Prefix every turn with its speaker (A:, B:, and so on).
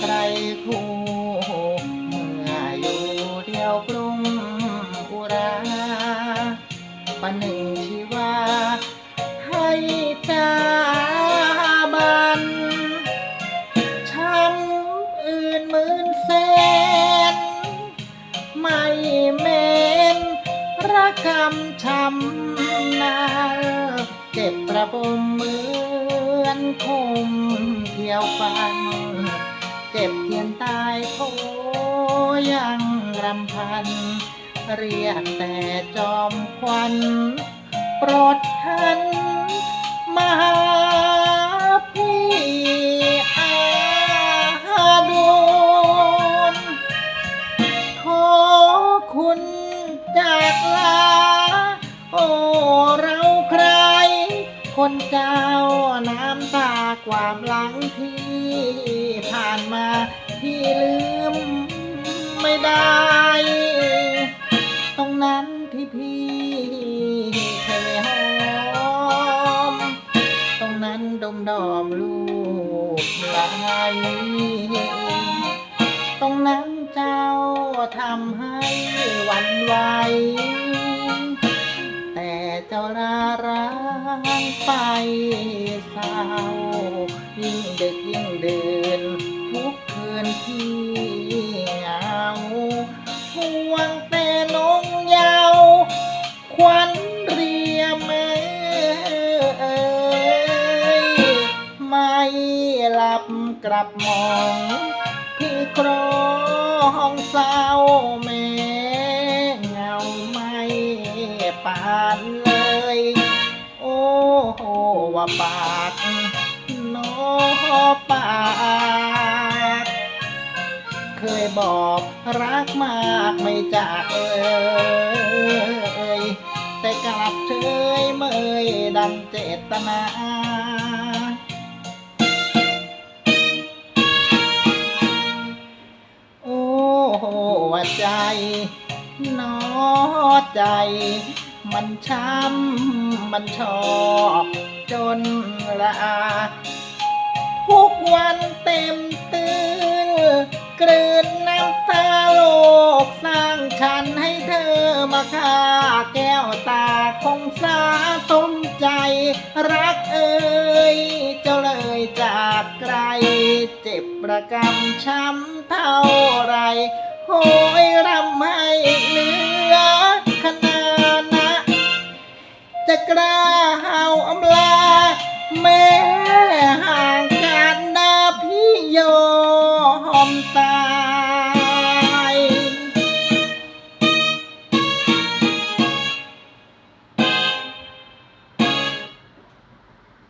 A: ไกลคู่ เมื่ออยู่เดียวกรุงอุราปันหนึ่งชีวา ให้จาบันช้ำอื่นหมื่นแสน ไม่เมนรักำช้ำนาเจ็บประบมเหมือนคม เจ็บเทียนตายโคยังรำพัน เรียกแต่จอมควันโปรดหันมาหาพี่อาดุลขอคุณจากลา โอ้เราใคร คนเจ้าน้ำตาความหลังที่ผ่านมาพี่ลืมไม่ได้ ตรงนั้นที่พี่เคยหอม ตรงนั้นดมดอมลูกไหลตรงนั้นเจ้าทำให้หวันไหวแต่เจ้าลาร้างไป กลับมองพี่ครองเศร้าแม่เงาไม่ปานเลย โอ้โหว่าปากนอปากเคยบอกรักมากไม่จากเอ่ยแต่กลับเฉยเมยดันเจตนา นอใจ มันช้ำมันชอกจนละอาทุกวันเต็มตื่นกลืนน้ำตาโลกสร้างฉันให้เธอมาฆ่าแก้วตาคงสาสมใจรักเอ่ยเจ้าเลยจากไกล เจ็บประกำช้ำเท่าไร โหยรำให้เหลือ